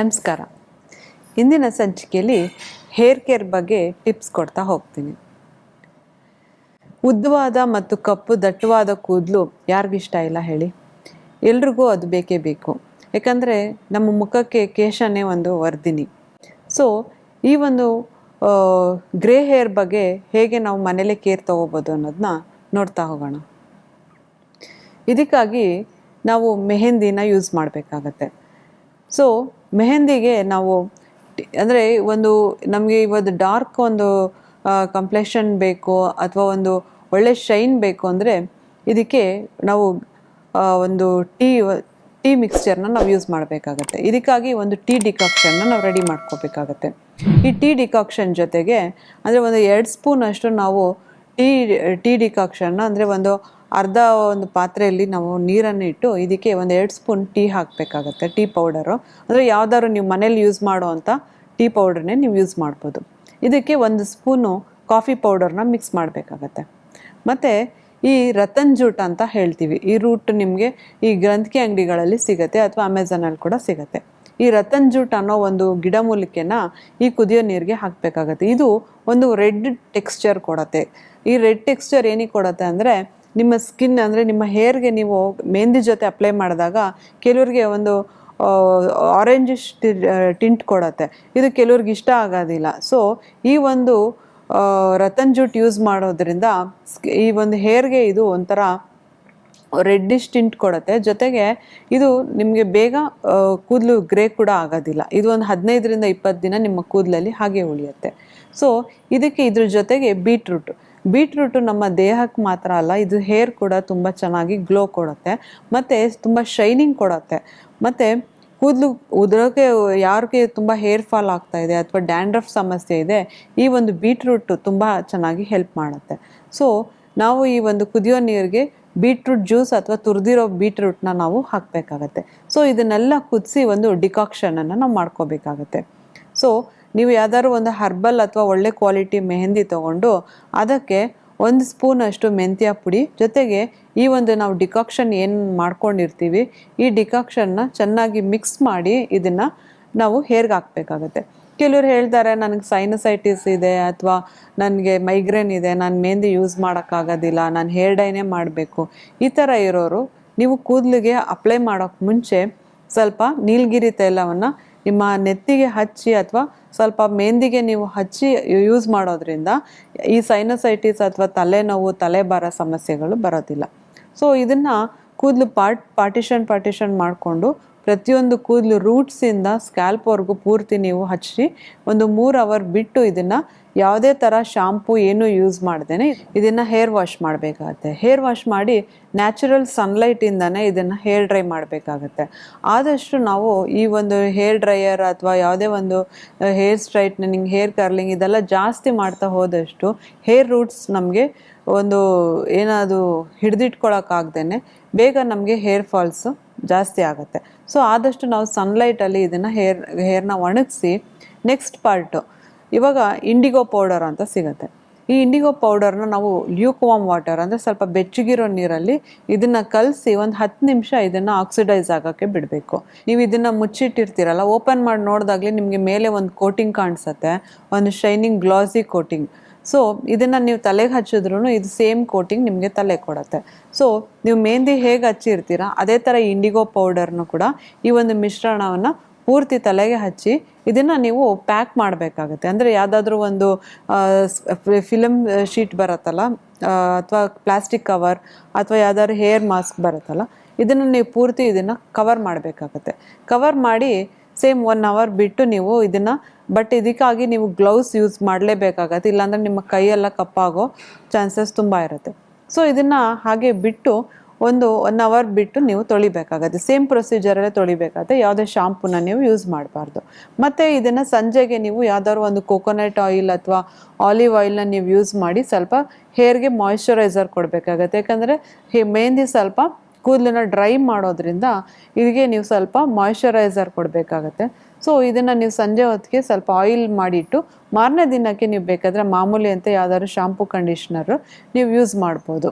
ನಮಸ್ಕಾರ. ಇಂದಿನ ಸಂಚಿಕೆಯಲ್ಲಿ ಹೇರ್ ಕೇರ್ ಬಗ್ಗೆ ಟಿಪ್ಸ್ ಕೊಡ್ತಾ ಹೋಗ್ತೀನಿ. ಉದ್ದವಾದ ಮತ್ತು ಕಪ್ಪು ದಟ್ಟವಾದ ಕೂದಲು ಯಾರಿಗಿಷ್ಟ ಇಲ್ಲ ಹೇಳಿ? ಎಲ್ರಿಗೂ ಅದು ಬೇಕೇ ಬೇಕು. ಯಾಕಂದರೆ ನಮ್ಮ ಮುಖಕ್ಕೆ ಕೇಶನೇ ಒಂದು ವರ್ದಿನಿ ಸೊ ಈ ಒಂದು ಗ್ರೇ ಹೇರ್ ಬಗ್ಗೆ ಹೇಗೆ ನಾವು ಮನೇಲೆ ಕೇರ್ ತೊಗೋಬೋದು ಅನ್ನೋದನ್ನ ನೋಡ್ತಾ ಹೋಗೋಣ. ಇದಕ್ಕಾಗಿ ನಾವು ಮೆಹೆಂದಿನ ಯೂಸ್ ಮಾಡಬೇಕಾಗತ್ತೆ. ಸೊ ಮೆಹಂದಿಗೆ ನಾವು ಅಂದರೆ ಒಂದು ನಮಗೆ ಇವತ್ತು ಡಾರ್ಕ್ ಒಂದು ಕಂಪ್ಲೆಷನ್ ಬೇಕು ಅಥವಾ ಒಂದು ಒಳ್ಳೆ ಶೈನ್ ಬೇಕು ಅಂದರೆ ಇದಕ್ಕೆ ನಾವು ಒಂದು ಟೀ ಟೀ ಮಿಕ್ಸ್ಚರ್ನ ನಾವು ಯೂಸ್ ಮಾಡಬೇಕಾಗತ್ತೆ. ಇದಕ್ಕಾಗಿ ಒಂದು ಟೀ ಡಿಕಾಕ್ಷನ್ನ ನಾವು ರೆಡಿ ಮಾಡ್ಕೋಬೇಕಾಗತ್ತೆ. ಈ ಟೀ ಡಿಕಾಕ್ಷನ್ ಜೊತೆಗೆ ಅಂದರೆ ಒಂದು ಎರಡು ಸ್ಪೂನ್ ಅಷ್ಟು ನಾವು ಟೀ ಟೀ ಡಿಕಾಕ್ಷನ್ನ ಅಂದರೆ ಒಂದು ಅರ್ಧ ಒಂದು ಪಾತ್ರೆಯಲ್ಲಿ ನಾವು ನೀರನ್ನು ಇಟ್ಟು ಇದಕ್ಕೆ ಒಂದು ಎರಡು ಸ್ಪೂನ್ ಟೀ ಹಾಕಬೇಕಾಗತ್ತೆ, ಟೀ ಪೌಡರು. ಅಂದರೆ ಯಾವ್ದಾದ್ರು ನೀವು ಮನೇಲಿ ಯೂಸ್ ಮಾಡೋ ಅಂಥ ಟೀ ಪೌಡರ್ನೇ ನೀವು ಯೂಸ್ ಮಾಡ್ಬೋದು. ಇದಕ್ಕೆ ಒಂದು ಸ್ಪೂನು ಕಾಫಿ ಪೌಡರ್ನ ಮಿಕ್ಸ್ ಮಾಡಬೇಕಾಗತ್ತೆ. ಮತ್ತು ಈ ರತನ್ ಜೂಟ್ ಅಂತ ಹೇಳ್ತೀವಿ, ಈ ರೂಟ್ ನಿಮಗೆ ಈ ಗ್ರಂಥಿಕೆ ಅಂಗಡಿಗಳಲ್ಲಿ ಸಿಗುತ್ತೆ ಅಥವಾ ಅಮೆಝಾನಲ್ಲಿ ಕೂಡ ಸಿಗುತ್ತೆ. ಈ ರತನ್ ಜೂಟ್ ಅನ್ನೋ ಒಂದು ಗಿಡಮೂಲಿಕೆನ ಈ ಕುದಿಯೋ ನೀರಿಗೆ ಹಾಕಬೇಕಾಗತ್ತೆ. ಇದು ಒಂದು ರೆಡ್ ಟೆಕ್ಸ್ಚರ್ ಕೊಡತ್ತೆ. ಈ ರೆಡ್ ಟೆಕ್ಸ್ಚರ್ ಏನಿಗೆ ಕೊಡತ್ತೆ ಅಂದರೆ ನಿಮ್ಮ ಸ್ಕಿನ್ ಅಂದರೆ ನಿಮ್ಮ ಹೇರ್ಗೆ ನೀವು ಮೆಹಂದಿ ಜೊತೆ ಅಪ್ಲೈ ಮಾಡಿದಾಗ ಕೆಲವ್ರಿಗೆ ಒಂದು ಆರೆಂಜಿಶ್ ಟಿಂಟ್ ಕೊಡತ್ತೆ. ಇದು ಕೆಲವ್ರಿಗೆ ಇಷ್ಟ ಆಗೋದಿಲ್ಲ. ಸೊ ಈ ಒಂದು ರತನ್ ಜೂಟ್ ಯೂಸ್ ಮಾಡೋದ್ರಿಂದ ಈ ಒಂದು ಹೇರ್ಗೆ ಇದು ಒಂಥರ ರೆಡ್ಡಿಶ್ ಟಿಂಟ್ ಕೊಡುತ್ತೆ. ಜೊತೆಗೆ ಇದು ನಿಮಗೆ ಬೇಗ ಕೂದಲು ಗ್ರೇ ಕೂಡ ಆಗೋದಿಲ್ಲ. ಇದು ಒಂದು ಹದಿನೈದರಿಂದ ಇಪ್ಪತ್ತು ದಿನ ನಿಮ್ಮ ಕೂದಲಲ್ಲಿ ಹಾಗೆ ಉಳಿಯುತ್ತೆ. ಸೊ ಇದಕ್ಕೆ ಇದ್ರ ಜೊತೆಗೆ ಬೀಟ್ರೂಟ್ ಬೀಟ್ರೂಟು ನಮ್ಮ ದೇಹಕ್ಕೆ ಮಾತ್ರ ಅಲ್ಲ, ಇದು ಹೇರ್ ಕೂಡ ತುಂಬ ಚೆನ್ನಾಗಿ ಗ್ಲೋ ಕೊಡುತ್ತೆ, ಮತ್ತು ತುಂಬ ಶೈನಿಂಗ್ ಕೊಡುತ್ತೆ. ಮತ್ತು ಕೂದಲು ಉದುರೋಕೆ ಯಾರಿಗೆ ತುಂಬ ಹೇರ್ ಫಾಲ್ ಆಗ್ತಾ ಇದೆ ಅಥವಾ ಡ್ಯಾಂಡ್ರಫ್ ಸಮಸ್ಯೆ ಇದೆ, ಈ ಒಂದು ಬೀಟ್ರೂಟು ತುಂಬ ಚೆನ್ನಾಗಿ ಹೆಲ್ಪ್ ಮಾಡುತ್ತೆ. ಸೊ ನಾವು ಈ ಒಂದು ಕುದಿಯೋ ನೀರಿಗೆ ಬೀಟ್ರೂಟ್ ಜ್ಯೂಸ್ ಅಥವಾ ತುರಿದಿರೋ ಬೀಟ್ರೂಟ್ನ ನಾವು ಹಾಕಬೇಕಾಗತ್ತೆ. ಸೊ ಇದನ್ನೆಲ್ಲ ಕುದಿಸಿ ಒಂದು ಡಿಕಾಕ್ಷನನ್ನು ನಾವು ಮಾಡ್ಕೋಬೇಕಾಗತ್ತೆ. ಸೊ ನೀವು ಯಾವ್ದಾದ್ರು ಒಂದು ಹರ್ಬಲ್ ಅಥವಾ ಒಳ್ಳೆ ಕ್ವಾಲಿಟಿ ಮೆಹಂದಿ ತೊಗೊಂಡು ಅದಕ್ಕೆ ಒಂದು ಸ್ಪೂನ್ ಅಷ್ಟು ಮೆಂತ್ಯ ಪುಡಿ ಜೊತೆಗೆ ಈ ಒಂದು ನಾವು ಡಿಕಾಕ್ಷನ್ ಏನು ಮಾಡ್ಕೊಂಡಿರ್ತೀವಿ, ಈ ಡಿಕಾಕ್ಷನ್ನ ಚೆನ್ನಾಗಿ ಮಿಕ್ಸ್ ಮಾಡಿ ಇದನ್ನು ನಾವು ಹೇರ್ಗೆ ಹಾಕಬೇಕಾಗತ್ತೆ. ಕೆಲವ್ರು ಹೇಳ್ತಾರೆ, ನನಗೆ ಸೈನಸೈಟಿಸ್ ಇದೆ ಅಥವಾ ನನಗೆ ಮೈಗ್ರೇನ್ ಇದೆ, ನಾನು ಮೆಹಂದಿ ಯೂಸ್ ಮಾಡೋಕ್ಕಾಗೋದಿಲ್ಲ, ನಾನು ಹೇರ್ ಡೈನೇ ಮಾಡಬೇಕು. ಈ ಥರ ಇರೋರು ನೀವು ಕೂದಲಿಗೆ ಅಪ್ಲೈ ಮಾಡೋಕ್ಕೆ ಮುಂಚೆ ಸ್ವಲ್ಪ ನೀಲಗಿರಿ ತೈಲವನ್ನು ನಿಮ್ಮ ನೆತ್ತಿಗೆ ಹಚ್ಚಿ ಅಥವಾ ಸ್ವಲ್ಪ ಮೆಹಂದಿಗೆ ನೀವು ಹಚ್ಚಿ ಯೂಸ್ ಮಾಡೋದ್ರಿಂದ ಈ ಸೈನಸೈಟಿಸ್ ಅಥವಾ ತಲೆನೋವು ತಲೆಬಾರ ಸಮಸ್ಯೆಗಳು ಬರೋದಿಲ್ಲ. ಸೊ ಇದನ್ನು ಕೂದಲು ಪಾರ್ಟ್ ಪಾರ್ಟಿಷನ್ ಪಾರ್ಟಿಷನ್ ಮಾಡಿಕೊಂಡು ಪ್ರತಿಯೊಂದು ಕೂದಲು ರೂಟ್ಸಿಂದ ಸ್ಕ್ಯಾಲ್ಪ್ವರೆಗೂ ಪೂರ್ತಿ ನೀವು ಹಚ್ಚಿ ಒಂದು ಮೂರು ಅವರ್ ಬಿಟ್ಟು ಇದನ್ನು ಯಾವುದೇ ಥರ ಶಾಂಪೂ ಏನೂ ಯೂಸ್ ಮಾಡ್ದೇನೆ ಇದನ್ನು ಹೇರ್ ವಾಶ್ ಮಾಡಬೇಕಾಗತ್ತೆ. ಹೇರ್ ವಾಶ್ ಮಾಡಿ ನ್ಯಾಚುರಲ್ ಸನ್ಲೈಟಿಂದನೇ ಇದನ್ನು ಹೇರ್ ಡ್ರೈ ಮಾಡಬೇಕಾಗತ್ತೆ. ಆದಷ್ಟು ನಾವು ಈ ಒಂದು ಹೇರ್ ಡ್ರೈಯರ್ ಅಥವಾ ಯಾವುದೇ ಒಂದು ಹೇರ್ ಸ್ಟ್ರೈಟ್ನಿಂಗ್ ಹೇರ್ ಕರ್ಲಿಂಗ್ ಇದೆಲ್ಲ ಜಾಸ್ತಿ ಮಾಡ್ತಾ ಹೋದಷ್ಟು ಹೇರ್ ರೂಟ್ಸ್ ನಮಗೆ ಒಂದು ಏನಾದರೂ ಹಿಡಿದಿಟ್ಕೊಳಕ್ಕಾಗ್ದೇ ಬೇಗ ನಮಗೆ ಹೇರ್ ಫಾಲ್ಸು ಜಾಸ್ತಿ ಆಗುತ್ತೆ. ಸೊ ಆದಷ್ಟು ನಾವು ಸನ್ಲೈಟಲ್ಲಿ ಇದನ್ನು ಹೇರ್ ಹೇರ್ನ ಒಣಗಿಸಿ ನೆಕ್ಸ್ಟ್ ಪಾರ್ಟು ಇವಾಗ ಇಂಡಿಗೋ ಪೌಡರ್ ಅಂತ ಸಿಗುತ್ತೆ. ಈ ಇಂಡಿಗೋ ಪೌಡರ್ನ ನಾವು ಲ್ಯೂಕ್ವಾಮ್ ವಾಟರ್ ಅಂದರೆ ಸ್ವಲ್ಪ ಬೆಚ್ಚಗಿರೋ ನೀರಲ್ಲಿ ಇದನ್ನು ಕಲಸಿ ಒಂದು ಹತ್ತು ನಿಮಿಷ ಇದನ್ನು ಆಕ್ಸಿಡೈಸ್ ಆಗೋಕ್ಕೆ ಬಿಡಬೇಕು. ನೀವು ಇದನ್ನು ಮುಚ್ಚಿಟ್ಟಿರ್ತೀರಲ್ಲ ಓಪನ್ ಮಾಡಿ ನೋಡಿದಾಗಲೇ ನಿಮಗೆ ಮೇಲೆ ಒಂದು ಕೋಟಿಂಗ್ ಕಾಣಿಸುತ್ತೆ, ಒಂದು ಶೈನಿಂಗ್ ಗ್ಲಾಸಿ ಕೋಟಿಂಗ್ ಸೊ ಇದನ್ನು ನೀವು ತಲೆಗೆ ಹಚ್ಚಿದ್ರೂ ಇದು ಸೇಮ್ ಕೋಟಿಂಗ್ ನಿಮಗೆ ತಲೆ ಕೊಡುತ್ತೆ. ಸೊ ನೀವು ಮೆಹಂದಿ ಹೇಗೆ ಹಚ್ಚಿರ್ತೀರಾ, ಅದೇ ಥರ ಇಂಡಿಗೋ ಪೌಡರ್ನು ಕೂಡ ಈ ಒಂದು ಮಿಶ್ರಣವನ್ನು ಪೂರ್ತಿ ತಲೆಗೆ ಹಚ್ಚಿ ಇದನ್ನು ನೀವು ಪ್ಯಾಕ್ ಮಾಡಬೇಕಾಗುತ್ತೆ. ಅಂದರೆ ಯಾವುದಾದ್ರೂ ಒಂದು ಫಿಲಮ್ ಶೀಟ್ ಬರುತ್ತಲ್ಲ ಅಥವಾ ಪ್ಲಾಸ್ಟಿಕ್ ಕವರ್ ಅಥವಾ ಯಾವ್ದಾದ್ರು ಹೇರ್ ಮಾಸ್ಕ್ ಬರುತ್ತಲ್ಲ, ಇದನ್ನು ನೀವು ಪೂರ್ತಿ ಇದನ್ನು ಕವರ್ ಮಾಡಬೇಕಾಗತ್ತೆ. ಕವರ್ ಮಾಡಿ ಸೇಮ್ ಒನ್ ಅವರ್ ಬಿಟ್ಟು ನೀವು ಇದನ್ನು ಬಟ್ ಇದಕ್ಕಾಗಿ ನೀವು ಗ್ಲೌಸ್ ಯೂಸ್ ಮಾಡಲೇಬೇಕಾಗತ್ತೆ. ಇಲ್ಲಾಂದರೆ ನಿಮ್ಮ ಕೈಯೆಲ್ಲ ಕಪ್ಪಾಗೋ ಚಾನ್ಸಸ್ ತುಂಬ ಇರುತ್ತೆ. ಸೊ ಇದನ್ನು ಹಾಗೆ ಬಿಟ್ಟು ಒಂದು ಒನ್ ಅವರ್ ಬಿಟ್ಟು ನೀವು ತೊಳಿಬೇಕಾಗತ್ತೆ. ಸೇಮ್ ಪ್ರೊಸೀಜರಲ್ಲೇ ತೊಳಿಬೇಕಾಗತ್ತೆ. ಯಾವುದೇ ಶಾಂಪೂನ ನೀವು ಯೂಸ್ ಮಾಡಬಾರ್ದು. ಮತ್ತು ಇದನ್ನು ಸಂಜೆಗೆ ನೀವು ಯಾವ್ದಾದ್ರು ಒಂದು ಕೋಕೋನಟ್ ಆಯಿಲ್ ಅಥವಾ ಆಲಿವ್ ಆಯಿಲ್ನ ನೀವು ಯೂಸ್ ಮಾಡಿ ಸ್ವಲ್ಪ ಹೇರ್ಗೆ ಮಾಯಿಶ್ಚರೈಸರ್ ಕೊಡಬೇಕಾಗತ್ತೆ. ಯಾಕಂದರೆ ಹೇ ಮೆಹಂದಿ ಸ್ವಲ್ಪ ಕೂದಲನ್ನ ಡ್ರೈ ಮಾಡೋದ್ರಿಂದ ಇದಕ್ಕೆ ನೀವು ಸ್ವಲ್ಪ ಮಾಯಿಶ್ಚರೈಸರ್ ಕೊಡಬೇಕಾಗತ್ತೆ. ಸೊ ಇದನ್ನು ನೀವು ಸಂಜೆ ಹೊತ್ತಿಗೆ ಸ್ವಲ್ಪ ಆಯಿಲ್ ಮಾಡಿಟ್ಟು ಮಾರನೇ ದಿನಕ್ಕೆ ನೀವು ಬೇಕಾದರೆ ಮಾಮೂಲಿ ಅಂತ ಯಾವ್ದಾದ್ರು ಶಾಂಪು ಕಂಡೀಷ್ನರು ನೀವು ಯೂಸ್ ಮಾಡ್ಬೋದು.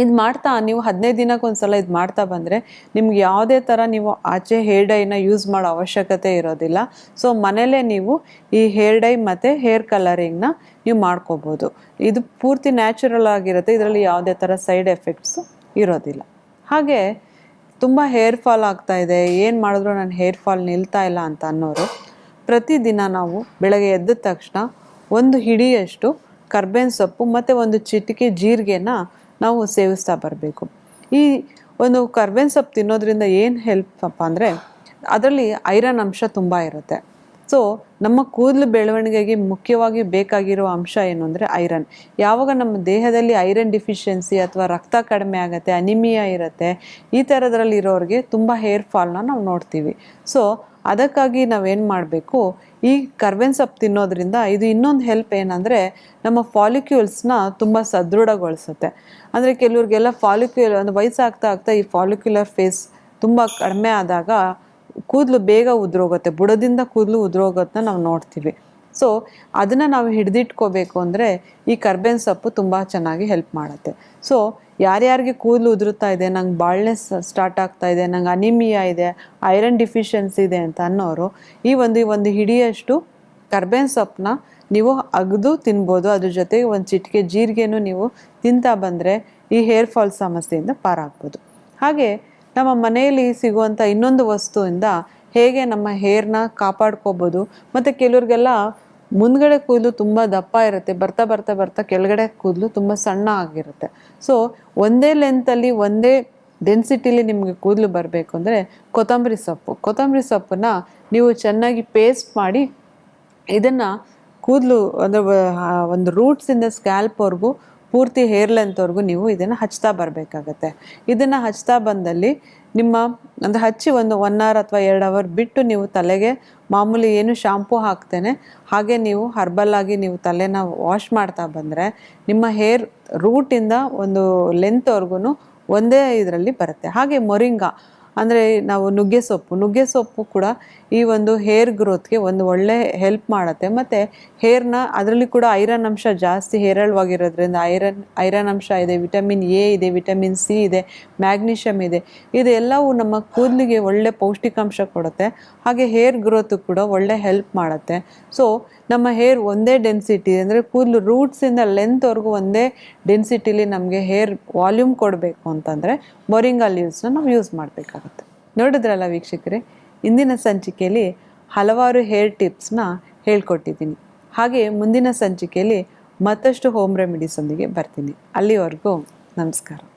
ಇದು ಮಾಡ್ತಾ ನೀವು ಹದಿನೈದು ದಿನಕ್ಕೆ ಒಂದ್ಸಲ ಇದು ಮಾಡ್ತಾ ಬಂದರೆ ನಿಮ್ಗೆ ಯಾವುದೇ ಥರ ನೀವು ಆಚೆ ಹೇರ್ ಡೈನ ಯೂಸ್ ಮಾಡೋ ಅವಶ್ಯಕತೆ ಇರೋದಿಲ್ಲ. ಸೊ ಮನೇಲೇ ನೀವು ಈ ಹೇರ್ ಡೈ ಮತ್ತು ಹೇರ್ ಕಲರಿಂಗ್ನ ನೀವು ಮಾಡ್ಕೋಬೋದು. ಇದು ಪೂರ್ತಿ ನ್ಯಾಚುರಲ್ ಆಗಿರುತ್ತೆ. ಇದರಲ್ಲಿ ಯಾವುದೇ ಥರ ಸೈಡ್ ಎಫೆಕ್ಟ್ಸು ಇರೋದಿಲ್ಲ. ಹಾಗೆ ತುಂಬ ಹೇರ್ ಫಾಲ್ ಆಗ್ತಾ ಇದೆ. ಏನು ಮಾಡಿದ್ರು ನನ್ನ ಹೇರ್ ಫಾಲ್ ನಿಲ್ತಾ ಇಲ್ಲ ಅಂತ ಅನ್ನೋರು, ಪ್ರತಿದಿನ ನಾವು ಬೆಳಗ್ಗೆ ಎದ್ದ ತಕ್ಷಣ ಒಂದು ಹಿಡಿಯಷ್ಟು ಕರ್ಬೇವಿನ ಸೊಪ್ಪು ಮತ್ತು ಒಂದು ಚಿಟಿಕೆ ಜೀರಿಗೆನ ನಾವು ಸೇವಿಸ್ತಾ ಬರಬೇಕು. ಈ ಒಂದು ಕರ್ಬೇವಿನ ಸೊಪ್ಪು ತಿನ್ನೋದ್ರಿಂದ ಏನು ಹೆಲ್ಪ್ ಅಪ್ಪ ಅಂದರೆ, ಅದರಲ್ಲಿ ಐರನ್ ಅಂಶ ತುಂಬ ಇರುತ್ತೆ. ಸೊ ನಮ್ಮ ಕೂದಲು ಬೆಳವಣಿಗೆಗೆ ಮುಖ್ಯವಾಗಿ ಬೇಕಾಗಿರೋ ಅಂಶ ಏನು ಅಂದರೆ ಐರನ್. ಯಾವಾಗ ನಮ್ಮ ದೇಹದಲ್ಲಿ ಐರನ್ ಡಿಫಿಷಿಯನ್ಸಿ ಅಥವಾ ರಕ್ತ ಕಡಿಮೆ ಆಗುತ್ತೆ, ಅನಿಮಿಯಾ ಇರುತ್ತೆ, ಈ ಥರದ್ರಲ್ಲಿ ಇರೋರಿಗೆ ತುಂಬ ಹೇರ್ ಫಾಲ್ನ ನಾವು ನೋಡ್ತೀವಿ. ಸೊ ಅದಕ್ಕಾಗಿ ನಾವೇನು ಮಾಡಬೇಕು? ಈ ಕರ್ವೆನ್ ಸೊಪ್ಪು ತಿನ್ನೋದ್ರಿಂದ ಇದು ಇನ್ನೊಂದು ಹೆಲ್ಪ್ ಏನಂದರೆ ನಮ್ಮ ಫಾಲಿಕ್ಯೂಲ್ಸ್ನ ತುಂಬ ಸದೃಢಗೊಳಿಸುತ್ತೆ. ಅಂದರೆ ಕೆಲವ್ರಿಗೆಲ್ಲ ಫಾಲಿಕ್ಯೂಲ್ ಅಂದರೆ ವಯಸ್ಸಾಗ್ತಾ ಆಗ್ತಾ ಈ ಫಾಲಿಕ್ಯುಲರ್ ಫೇಸ್ ತುಂಬ ಕಡಿಮೆ ಆದಾಗ ಕೂದಲು ಬೇಗ ಉದುರೋಗುತ್ತೆ, ಬುಡದಿಂದ ಕೂದಲು ಉದುರೋಗೋದನ್ನ ನಾವು ನೋಡ್ತೀವಿ. ಸೊ ಅದನ್ನು ನಾವು ಹಿಡಿದಿಟ್ಕೋಬೇಕು ಅಂದರೆ ಈ ಕರ್ಬೇನ್ ಸೊಪ್ಪು ತುಂಬ ಚೆನ್ನಾಗಿ ಹೆಲ್ಪ್ ಮಾಡುತ್ತೆ. ಸೊ ಯಾರ್ಯಾರಿಗೆ ಕೂದಲು ಉದುರುತ್ತಾ ಇದೆ, ನಂಗೆ ಬಾಳ್ನೆಸ್ ಸ್ಟಾರ್ಟ್ ಆಗ್ತಾ ಇದೆ, ನಂಗೆ ಅನಿಮಿಯಾ ಇದೆ ಐರನ್ ಡಿಫಿಷಿಯನ್ಸಿ ಇದೆ ಅಂತ ಅನ್ನೋರು, ಈ ಒಂದು ಒಂದು ಹಿಡಿಯಷ್ಟು ಕರ್ಬೇನ್ ಸೊಪ್ಪನ್ನ ನೀವು ಅಗದು ತಿನ್ಬೋದು. ಅದ್ರ ಜೊತೆಗೆ ಒಂದು ಚಿಟಿಕೆ ಜೀರಿಗೆನೂ ನೀವು ತಿಂತಾ ಬಂದರೆ ಈ ಹೇರ್ ಫಾಲ್ ಸಮಸ್ಯೆಯಿಂದ ಪಾರಾಗ್ಬೋದು. ಹಾಗೆ ನಮ್ಮ ಮನೆಯಲ್ಲಿ ಸಿಗುವಂಥ ಇನ್ನೊಂದು ವಸ್ತುವಿಂದ ಹೇಗೆ ನಮ್ಮ ಹೇರ್ನ ಕಾಪಾಡ್ಕೋಬೋದು, ಮತ್ತು ಕೆಲವ್ರಿಗೆಲ್ಲ ಮುಂದ್ಗಡೆ ಕೂದಲು ತುಂಬ ದಪ್ಪ ಇರುತ್ತೆ, ಬರ್ತಾ ಬರ್ತಾ ಬರ್ತಾ ಕೆಳಗಡೆ ಕೂದಲು ತುಂಬ ಸಣ್ಣ ಆಗಿರುತ್ತೆ. ಸೊ ಒಂದೇ ಲೆಂತಲ್ಲಿ ಒಂದೇ ಡೆನ್ಸಿಟಿಲಿ ನಿಮಗೆ ಕೂದಲು ಬರಬೇಕು ಅಂದರೆ ಕೊತ್ತಂಬರಿ ಸೊಪ್ಪು. ಕೊತ್ತಂಬರಿ ಸೊಪ್ಪನ್ನ ನೀವು ಚೆನ್ನಾಗಿ ಪೇಸ್ಟ್ ಮಾಡಿ ಇದನ್ನು ಕೂದಲು ಅಂದರೆ ಒಂದು ರೂಟ್ಸಿಂದ ಸ್ಕ್ಯಾಲ್ಪ್ವರೆಗೂ ಪೂರ್ತಿ ಹೇರ್ ಲೆಂತ್ವರೆಗೂ ನೀವು ಇದನ್ನು ಹಚ್ತಾ ಬರಬೇಕಾಗತ್ತೆ. ಇದನ್ನು ಹಚ್ತಾ ಬಂದಲ್ಲಿ ನಿಮ್ಮ ಅಂದರೆ ಹಚ್ಚಿ ಒಂದು ಒನ್ ಅವರ್ ಅಥವಾ ಎರಡು ಅವರ್ ಬಿಟ್ಟು ನೀವು ತಲೆಗೆ ಮಾಮೂಲಿ ಏನು ಶಾಂಪೂ ಹಾಕ್ತೇನೆ, ಹಾಗೆ ನೀವು ಹರ್ಬಲ್ ಆಗಿ ನೀವು ತಲೆನ ವಾಶ್ ಮಾಡ್ತಾ ಬಂದರೆ ನಿಮ್ಮ ಹೇರ್ ರೂಟಿಂದ ಒಂದು ಲೆಂತ್ವರೆಗೂ ಒಂದೇ ಇದರಲ್ಲಿ ಬರುತ್ತೆ. ಹಾಗೆ ಮೊರಿಂಗ ಅಂದರೆ ನಾವು ನುಗ್ಗೆ ಸೊಪ್ಪು. ನುಗ್ಗೆ ಸೊಪ್ಪು ಕೂಡ ಈ ಒಂದು ಹೇರ್ ಗ್ರೋತ್ಗೆ ಒಂದು ಒಳ್ಳೆ ಹೆಲ್ಪ್ ಮಾಡುತ್ತೆ. ಮತ್ತು ಹೇರ್ನ ಅದರಲ್ಲಿ ಕೂಡ ಐರನ್ ಅಂಶ ಜಾಸ್ತಿ ಹೇರಳವಾಗಿರೋದ್ರಿಂದ ಐರನ್ ಐರನ್ ಅಂಶ ಇದೆ ವಿಟಮಿನ್ ಎ ಇದೆ ವಿಟಮಿನ್ ಸಿ ಇದೆ ಮ್ಯಾಗ್ನೀಷಿಯಮ್ ಇದೆ. ಇದೆಲ್ಲವೂ ನಮ್ಮ ಕೂದಲಿಗೆ ಒಳ್ಳೆ ಪೌಷ್ಟಿಕಾಂಶ ಕೊಡುತ್ತೆ. ಹಾಗೆ ಹೇರ್ ಗ್ರೋತ್ ಕೂಡ ಒಳ್ಳೆ ಹೆಲ್ಪ್ ಮಾಡುತ್ತೆ. ಸೊ ನಮ್ಮ ಹೇರ್ ಒಂದೇ ಡೆನ್ಸಿಟಿ ಅಂದರೆ ಕೂದಲು ರೂಟ್ಸಿಂದ ಲೆಂತ್ವರೆಗೂ ಒಂದೇ ಡೆನ್ಸಿಟಿಲಿ ನಮಗೆ ಹೇರ್ ವಾಲ್ಯೂಮ್ ಕೊಡಬೇಕು ಅಂತಂದರೆ ಮೊರಿಂಗಾ ಲೀವ್ಸ್ನ ನಾವು ಯೂಸ್ ಮಾಡಬೇಕಾಗುತ್ತೆ ನೋಡಿದ್ರಲ್ಲ ವೀಕ್ಷಕರೇ? ಇಂದಿನ ಸಂಚಿಕೆಯಲ್ಲಿ ಹಲವಾರು ಹೇರ್ ಟಿಪ್ಸ್ನ ಹೇಳ್ಕೊಟ್ಟಿದ್ದೀನಿ. ಹಾಗೆ ಮುಂದಿನ ಸಂಚಿಕೆಯಲ್ಲಿ ಮತ್ತಷ್ಟು ಹೋಮ್ ರೆಮಿಡೀಸೊಂದಿಗೆ ಬರ್ತೀನಿ. ಅಲ್ಲಿವರೆಗೂ ನಮಸ್ಕಾರ.